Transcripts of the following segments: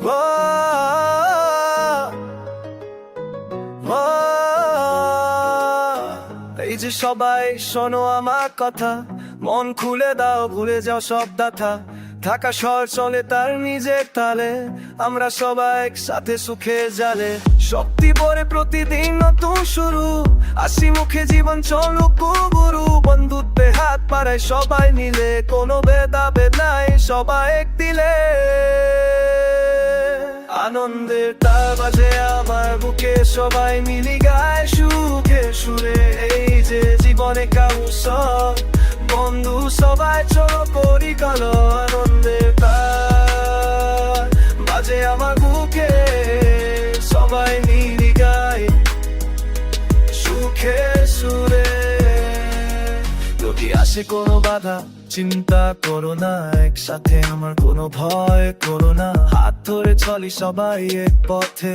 এই যে সবাই শোনো আমার কথা। মন খুলে দাও, ভুলে যাও সব দাথা থাকা শহর চলে তার নিজের তালে। আমরা সবাই একসাথে সুখে জালে। শক্তি পরে প্রতিদিন নতুন শুরু। হাসি মুখে জীবন চলুক গুরু বন্ধুত্বে হাত পাড়ায় সবাই মিলে। কোনো ভেদাভেদ নাই, সবাই এক দিলে। আনন্দের তার বাজে আমার বুকে সবাই মিলি গায় সুখে সুরে। এই যে জীবনে কাউ সব বন্ধু সবাই চলো করি কালো আনন্দের আসে কোনো বাধা, চিন্তা করো না, একসাথে আমার কোনো ভয় করো না। হাত ধরে চলি সবাই এক পথে,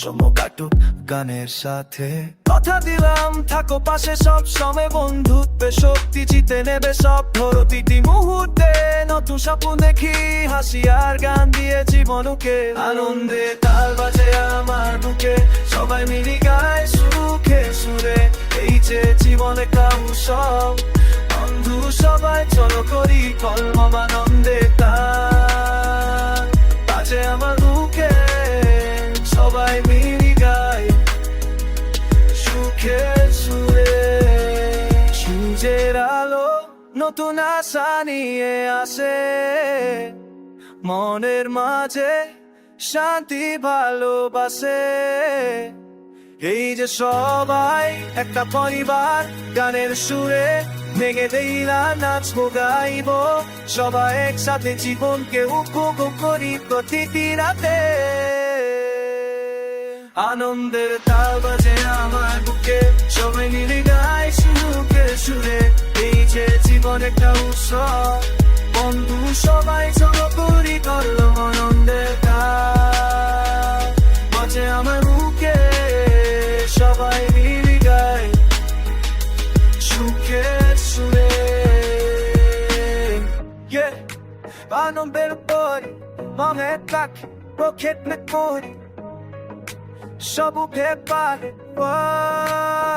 সম কাটুক গানের সাথে। কথা দিলাম, থাকো পাশে সব সময় বন্ধুত্বে। শক্তি জিতে নেবে সব প্রতিটি মুহূর্তে। নতুন স্বপ্ন দেখি, হাসি আর গান দিয়ে জীবনকে। আনন্দে তাল বাজে আমার বুকে, সবাই মিলি গায় সুখে সুরে। এই যে জীবনে কাউ সব বন্ধু, সবাই চলো করি কলম আনন্দে তার বাজে আমার বুকে, সবাই মিলি গায় সুখে সুরে, সূর্যের আলো নতুন আশা নিয়ে আসে। মনের মাঝে শান্তি, ভালোবাসে। এই যে সবাই, একটা পরিবার, গানের সুরে ভেঙে দেইলা গাইবো। সবাই একসাথে জীবনকে উপভোগ করি প্রতিটি রাতে। আনন্দের তাল বাজে আমার বুকে। সবাই মিলে গাই সুখে সুরে। এই যে জীবন একটা উৎসব। বন্ধু সবাই চলো করি করল আনন্দের তাল। বাজে আমার বুকে। সবাই মিলে Anon billboardi Mange er po ket me kodi Shobu pe ballet Wow